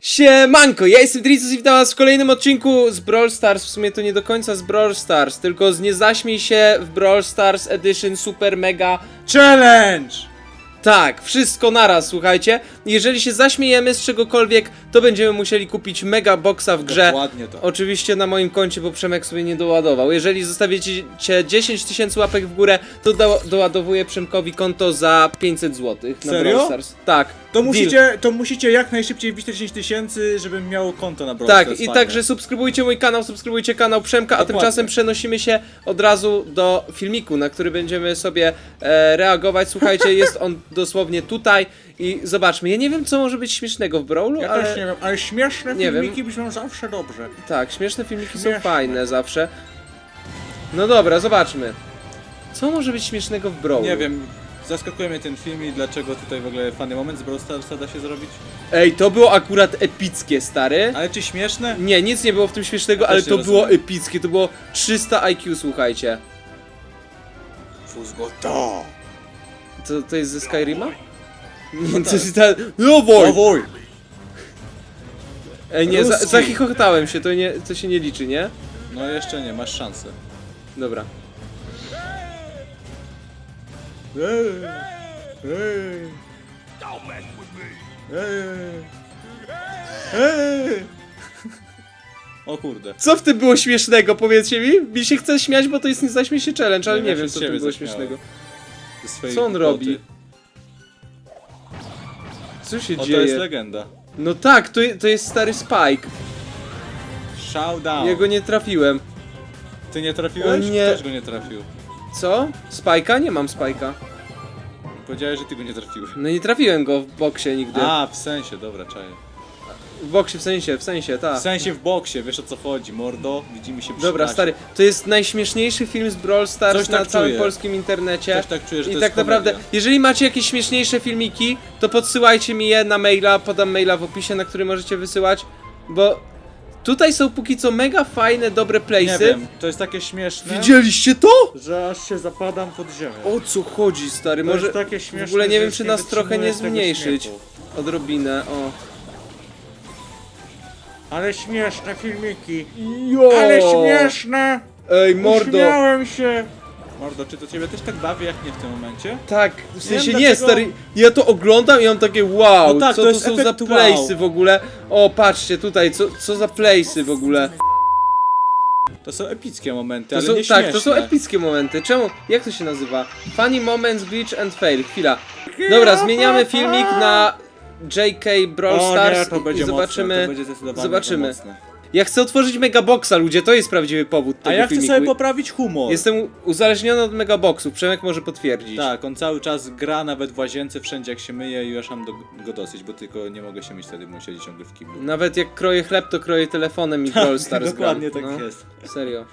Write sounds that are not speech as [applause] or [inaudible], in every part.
Siemanko, ja jestem Tricus i witam was w kolejnym odcinku z Brawl Stars, w sumie to nie do końca z Brawl Stars, tylko z Nie zaśmiej się w Brawl Stars Edition Super Mega Challenge! Tak, wszystko naraz, słuchajcie. Jeżeli się zaśmiejemy z czegokolwiek, to będziemy musieli kupić mega boxa w grze. Dokładnie to. Oczywiście na moim koncie, bo Przemek sobie nie doładował. Jeżeli zostawicie 10 tysięcy łapek w górę, to do, doładowuję Przemkowi konto za 500 zł na Serio? Brawl Stars. Tak. To deal. musicie, to musicie jak najszybciej wbić te 10 tysięcy, żebym miał konto na Brawl Tak, Stars i także subskrybujcie mój kanał, subskrybujcie kanał Przemka, a Dokładnie. tymczasem przenosimy się od razu do filmiku, na który będziemy sobie e, reagować. Słuchajcie, jest on dosłownie tutaj i zobaczmy. Ja nie wiem, co może być śmiesznego w Brawlu, Ja ale... też nie wiem, ale śmieszne Nie wiem. filmiki brzmią zawsze dobrze. Tak, śmieszne filmiki są Śmieszne. fajne zawsze. No dobra, zobaczmy. Co może być śmiesznego w Brawlu? Nie wiem, zaskakuje mnie ten film i dlaczego tutaj w ogóle fany moment z Brawl Starsa da się zrobić. Ej, to było akurat epickie, stary. Ale czy śmieszne? Nie, nic nie było w tym śmiesznego, Ja ale to było rozumiem. epickie. To było 300 IQ, słuchajcie. Fuzgota! To, to jest ze Skyrima? Nie, [laughs] to jest ta... No woj! Dawaj! Ej, nie, za, Ruski. się, to, nie, to się nie liczy, nie? No jeszcze nie, masz szansę. Dobra. Ej, ej. Ej. Ej. O kurde. Co w tym było śmiesznego, powiedzcie mi? Mi się chce śmiać, bo to jest nie zaśmiej się challenge, ale Nie, nie, ja wiem, się co z w tym było zaśmiałem. śmiesznego. Ze swojej Co on głupoty. robi? Co się O, to dzieje? jest legenda. No tak, to, je- to jest stary Spike. Showdown. Ja go nie trafiłem. Ty nie trafiłeś? O nie. Ktoś go nie trafił. Co? Spike'a? Nie mam Spike'a. Powiedziałeś, że ty go nie trafiłeś. No nie trafiłem go w boksie nigdy. A, w sensie, dobra, czaję. W boksie, w sensie, w sensie, tak. W sensie w boksie, wiesz o co chodzi, mordo, widzimy się przy Dobra, stary, to jest najśmieszniejszy film z Brawl Stars Coś na tak całym czuję. polskim internecie. Coś tak czuję, że I to tak jest naprawdę, komedia. jeżeli macie jakieś śmieszniejsze filmiki, to podsyłajcie mi je na maila, podam maila w opisie, na który możecie wysyłać, bo tutaj są póki co mega fajne, dobre Nie wiem, to jest takie śmieszne, Widzieliście to? że aż się zapadam pod ziemię. O co chodzi, stary? To Może jest takie śmieszne, w ogóle nie że wiem, już czy nas trochę nie tego zmniejszyć. śmiechu. Odrobinę, o. Ale śmieszne filmiki. Jo! Ale śmieszne! Ej, mordo! Uśmiałem się! Mordo, czy to ciebie też tak bawi jak nie w tym momencie? Tak, w sensie wiem, nie, dlaczego- stary, ja to oglądam i mam takie wow, No tak, co to to, jest są za efekt wow. place'y w ogóle? O, patrzcie tutaj, co, co za place'y w ogóle? To są epickie momenty, To ale są, nie tak, to są śmieszne. epickie momenty. Czemu? Jak to się nazywa? Funny moments, glitch and fail. Chwila. Dobra, zmieniamy filmik na JK Brawl O Stars nie, to będzie i zobaczymy. mocne, to będzie zdecydowanie zobaczymy. mocne. Ja chcę otworzyć Megaboxa, ludzie, to jest prawdziwy powód tego A ja chcę filmiku. sobie poprawić humor. Jestem uzależniony od Megaboxów, Przemek może potwierdzić. Tak, on cały czas gra nawet w łazience, wszędzie jak się myje i już mam do, go dosyć, bo tylko nie mogę się myć wtedy, bo siedzi ciągle w kiblu. Nawet jak kroję chleb, to kroję telefonem i Brawl Stars Dokładnie gram. tak no. jest. Serio.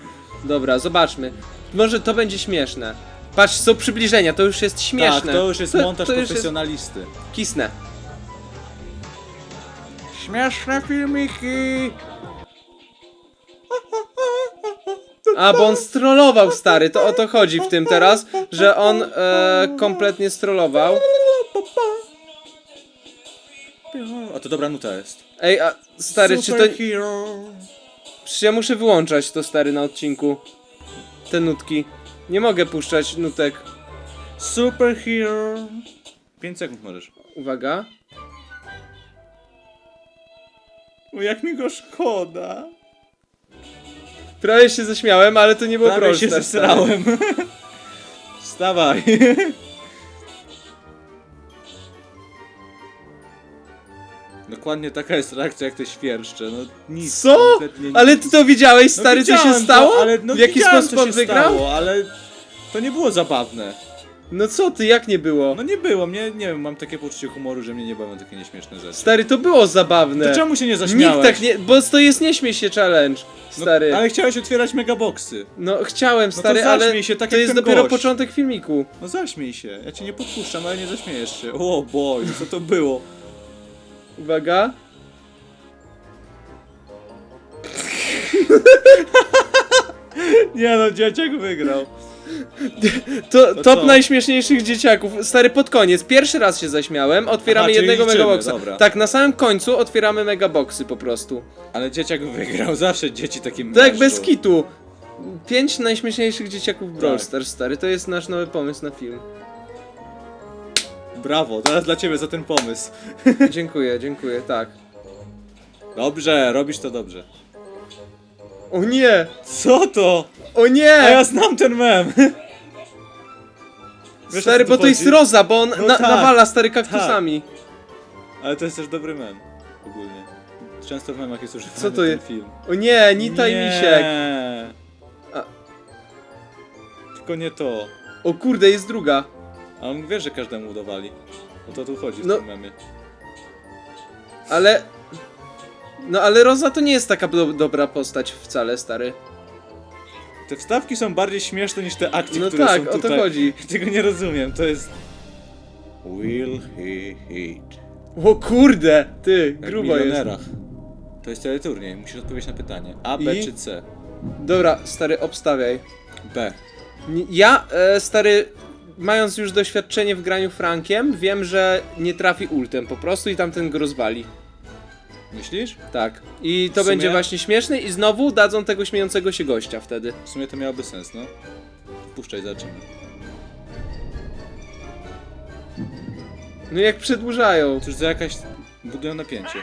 Dobra, zobaczmy. Może to będzie śmieszne. Patrz, są przybliżenia, to już jest śmieszne. Tak, to już jest montaż to już jest- profesjonalisty. Kisnę. Śmieszne filmiki! A, bo on strollował, stary, to o to chodzi w tym teraz, że on e, kompletnie strollował. A to dobra nuta jest. Ej, a stary, czy to... Superhero. Przecież ja muszę wyłączać to, stary, na odcinku. Te nutki. Nie mogę puszczać nutek. Superhero. 5 sekund możesz. Uwaga. O, jak mi go szkoda. Prawie się zaśmiałem, ale to nie było Prawie Brawl się zesrałem. [laughs] Wstawaj. Dokładnie taka jest reakcja jak te świerszcze, no nic. Co? kompletnie nic. Ale ty to widziałeś, stary, co się widziałem stało? To, ale, no w jaki widziałem, sposób on się wygrał? Stało, ale to nie było zabawne. No co ty, jak nie było? No nie było, mnie, nie wiem, mam takie poczucie humoru, że mnie nie bawią takie nieśmieszne rzeczy. Stary, to było zabawne. To czemu się nie zaśmiałeś? Nikt tak nie, bo to jest nie śmiej się challenge, No, stary. ale chciałeś otwierać megaboxy. No chciałem, to stary, ale się, tak to jak jest ten dopiero gość. początek filmiku. No zaśmiej się, ja cię nie podpuszczam, ale nie zaśmiejesz się. O boj, co to było? Uwaga. [laughs] Nie no, dzieciak wygrał. To, To top co? najśmieszniejszych dzieciaków. Stary, pod koniec. Pierwszy raz się zaśmiałem. Otwieramy Aha, czyli jednego liczymy, megaboxa. dobra. Tak, na samym końcu otwieramy megaboxy po prostu. Ale dzieciak wygrał, zawsze dzieci takim Tak, bez kitu. Pięć najśmieszniejszych dzieciaków w Brawl Tak. Stars, stary. To jest nasz nowy pomysł na film. Brawo, teraz dla ciebie za ten pomysł. Dziękuję, dziękuję, tak. Dobrze, robisz to dobrze. O nie! Co to? O nie! A ja znam ten mem! [laughs] Wiesz, o stary, co bo to jest chodzi? Roza, bo on No na, tak. nawala stary kaktusami. Ale to jest też dobry mem. Ogólnie. Często w memach jest używany Co to ten jest? film. O nie, Nita i Misiek. A- Tylko nie to. O kurde, jest druga. A on wie, że każdemu udawali. O to tu chodzi w No. tym memie. Ale... No ale Roza to nie jest taka do, dobra postać wcale, stary. Te wstawki są bardziej śmieszne niż te akcje, No które tak, są o to tutaj. chodzi. [laughs] Tego nie rozumiem, to jest... Will he hit? O kurde, ty, Jak grubo jest. milionerach. To jest teleturniej, musisz odpowiedzieć na pytanie. A, B I? czy C? Dobra, stary, obstawiaj. B. Ja, e, stary, mając już doświadczenie w graniu Frankiem, wiem, że nie trafi ultem po prostu i tamten go rozwali. Myślisz? Tak. I to W sumie- będzie właśnie śmieszne i znowu dadzą tego śmiejącego się gościa wtedy. W sumie to miałoby sens, no. Puszczaj, zobaczymy. No jak przedłużają. Cóż za jakaś... budują napięcie.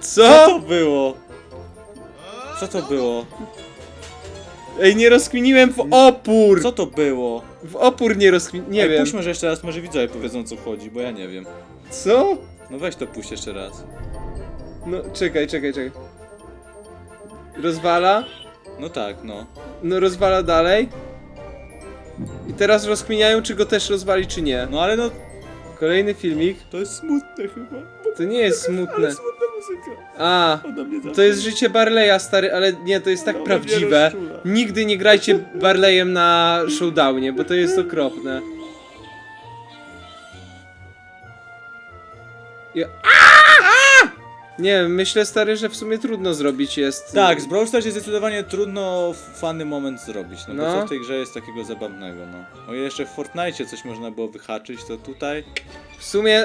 Co Co? to było? Co to było? Ej, nie rozkminiłem w opór! Co to było? W opór nie rozkmin... Nie Ej, wiem. Puść może jeszcze raz, może widzowie powiedzą co chodzi, bo ja nie wiem. Co? No weź to puść jeszcze raz. No, czekaj, czekaj, czekaj. Rozwala? No tak, no. No, rozwala dalej. I teraz rozkminiają, czy go też rozwali, czy nie. No ale no, Kolejny filmik. to jest smutne chyba. To nie jest smutne. Ale smutna muzyka. A, Ona mnie zawsze... to jest życie Barleya, stary, ale nie, to jest tak Ona mnie prawdziwe. rozczula. Nigdy nie grajcie Barleyem na showdownie, bo to jest okropne. Ja... A! Nie wiem, myślę stary, że w sumie trudno zrobić jest. Tak, z Brawl Stars jest zdecydowanie trudno fany moment zrobić, no, bo No. co w tej grze jest takiego zabawnego, no. O ile jeszcze w Fortnite coś można było wyhaczyć, to tutaj... W sumie,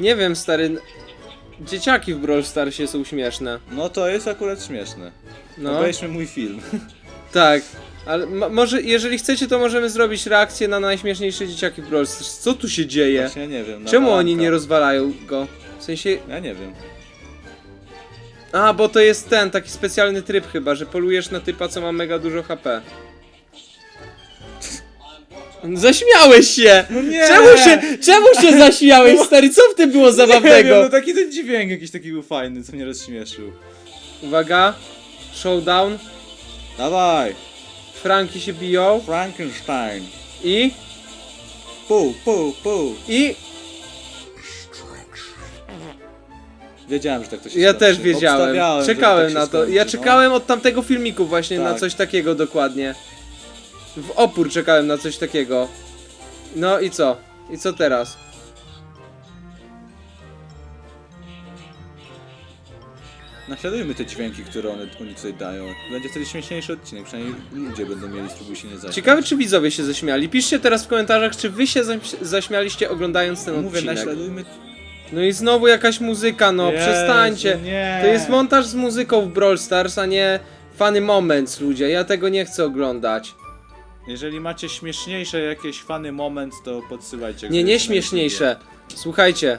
nie wiem stary, dzieciaki w Brawl Starsie są śmieszne. No to jest akurat śmieszne. No, Obejrzmy mój film. [laughs] tak. Ale mo- może, jeżeli chcecie, to możemy zrobić reakcję na najśmieszniejsze dzieciaki w Brawl Stars. Co tu się dzieje? Właśnie ja nie wiem. Czemu oni nie rozwalają go? W sensie, Ja nie wiem. A, bo to jest ten, taki specjalny tryb chyba, że polujesz na typa, co ma mega dużo HP. Zaśmiałeś się! No nie! Czemu się, czemu się zaśmiałeś, stary? Co w tym było [laughs] Nie wiem, zabawnego? no taki ten dźwięk jakiś taki był fajny, co mnie rozśmieszył. Uwaga, showdown, Dawaj! Franki się biją Frankenstein! i, Pu, pu, pu! i, Wiedziałem, że tak to się ja skończy. też wiedziałem, Obstawiałem, że czekałem tak się na to, skończy, ja no. czekałem od tamtego filmiku właśnie na Tak. coś takiego dokładnie. W opór czekałem na coś takiego. No i co? I co teraz? Naśladujmy te dźwięki, które one, oni tutaj dają. Będzie wtedy śmieszniejszy odcinek, przynajmniej ludzie będą mieli, spróbuj się nie zaśmiać. Ciekawe, czy widzowie się zaśmiali. Piszcie teraz w komentarzach, czy wy się zaś- zaśmialiście oglądając ten Mówię, odcinek. naśladujmy... No i znowu jakaś muzyka, no Jezu, przestańcie. nie. To jest montaż z muzyką w Brawl Stars, a nie funny moments, ludzie. Ja tego nie chcę oglądać. Jeżeli macie śmieszniejsze jakieś fany moment, to podsyłajcie. Nie, nie śmieszniejsze. Słuchajcie,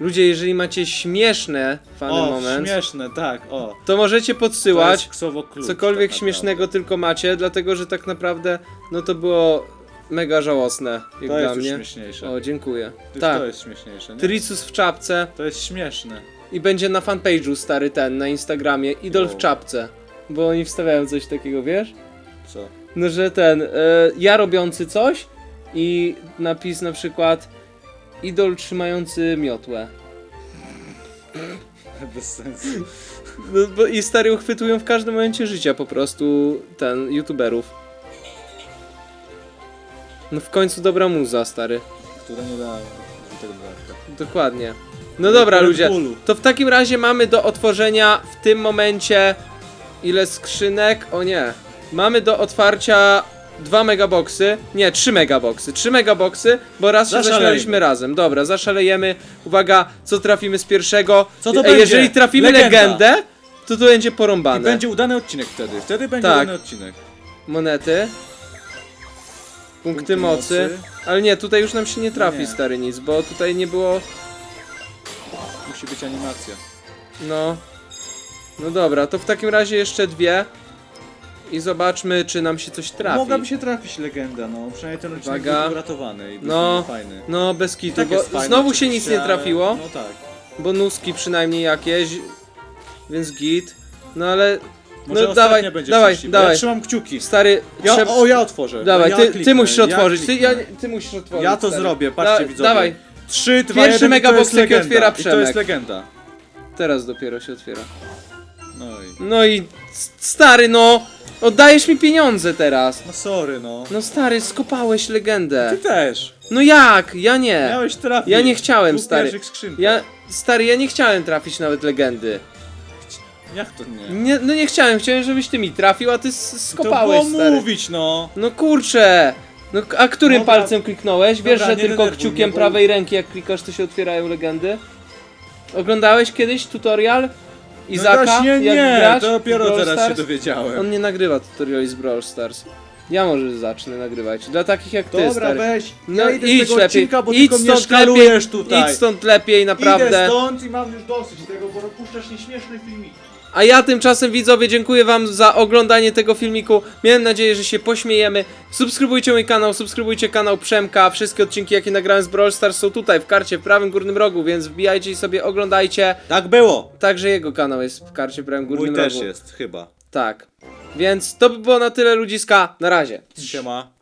ludzie, jeżeli macie śmieszne YouTubie. O, moments, śmieszne, tak, o. to możecie To podsyłać. jest Klucz, Cokolwiek tak śmiesznego tylko macie, dlatego że tak naprawdę, no to było mega żałosne, jak To dla jest już mnie. śmieszniejsze. O, dziękuję. Już Tak. to jest śmieszniejsze, nie? Tricus w czapce To jest śmieszne. i będzie na fanpage'u stary ten, na Instagramie, idol w Wow. czapce. Bo oni wstawiają coś takiego, wiesz? Co? No, że ten, e, ja robiący coś i napis na przykład idol trzymający miotłę. [laughs] Bez sensu. No, bo I stary uchwytują w każdym momencie życia po prostu ten, youtuberów. No w końcu dobra muza, stary. Które nie da tego dodatka. Dokładnie. No dobra, Red ludzie. Bullu. To w takim razie mamy do otworzenia w tym momencie Ile skrzynek? O nie. Mamy do otwarcia dwa megaboxy. Nie, trzy megaboxy. Trzy megaboxy, bo raz się Zaszalejmy. zaśmialiśmy razem. Dobra, zaszalejemy. Uwaga, co trafimy z pierwszego? Co to Ej, będzie? Jeżeli trafimy Legenda. legendę, to to będzie I porąbane. będzie udany odcinek wtedy. Wtedy będzie Tak. udany odcinek. Monety. Punkty, Punkty mocy. mocy. Ale nie, tutaj już nam się nie trafi Nie. stary nic, bo tutaj nie było. Musi być animacja. No. No dobra, to w takim razie jeszcze dwie. I zobaczmy, czy nam się coś trafi. Mogłaby się trafić legenda, no. Przynajmniej ten odcinek Uwaga. był uratowany i był No. fajny. No, bez kitu, Tak bo fajne znowu się nic nie ale- trafiło. No tak. Bonuski przynajmniej jakieś. Więc git. No ale. Może no dawaj, będzie dawaj, dawaj. Ja trzymam kciuki. Stary, Ja, trzeba- O, ja otworzę. Dawaj, ja ty, ty kliknę, musisz ja otworzyć. Ty, kliknę. ja, ty musisz otworzyć. Ja to stary. zrobię, patrzcie Da- widzowie. Dawaj, 3, 2, Pierwszy 1 megabox, jaki otwiera legenda. I to jest Przemek. legenda. teraz dopiero się otwiera. No i... No i stary, no! Oddajesz mi pieniądze teraz. No sorry, no. No stary, skopałeś legendę. Ty też. No jak? Ja nie. Miałeś trafić. Ja nie chciałem, stary. Ja, stary, ja nie chciałem trafić nawet legendy. Jak to nie? Nie, no nie chciałem, chciałem, żebyś ty mi trafił, a ty s- to skopałeś, było stary. mówić, no. No kurczę! No, k- a którym Dobra. palcem kliknąłeś? Wiesz, Dobra, że nie tylko denerwuj kciukiem bo- prawej ręki, jak klikasz, to się otwierają legendy? Oglądałeś kiedyś tutorial? Izaka? no właśnie jak nie, grać to w dopiero Brawl teraz się Stars? dowiedziałem. On nie nagrywa tutoriali z Brawl Stars. Ja może zacznę nagrywać. Dla takich jak ty, Dobra, stary. weź. No ja idę z tego lepiej, odcinka, bo idź tylko mnie stąd szkalujesz lepiej, tutaj. idź stąd lepiej, Idę naprawdę. stąd i mam już dosyć tego, bo puszczasz nieśmieszne filmiki. A ja tymczasem widzowie dziękuję wam za oglądanie tego filmiku. Miałem nadzieję, że się pośmiejemy. Subskrybujcie mój kanał, subskrybujcie kanał Przemka. Wszystkie odcinki jakie nagrałem z Brawl Stars są tutaj w karcie w prawym górnym rogu, więc wbijajcie i sobie oglądajcie. Tak było. Także jego kanał jest w karcie w prawym Mój górnym też rogu. jest, chyba. Tak. Więc to by było na tyle ludziska. Na razie. Siema.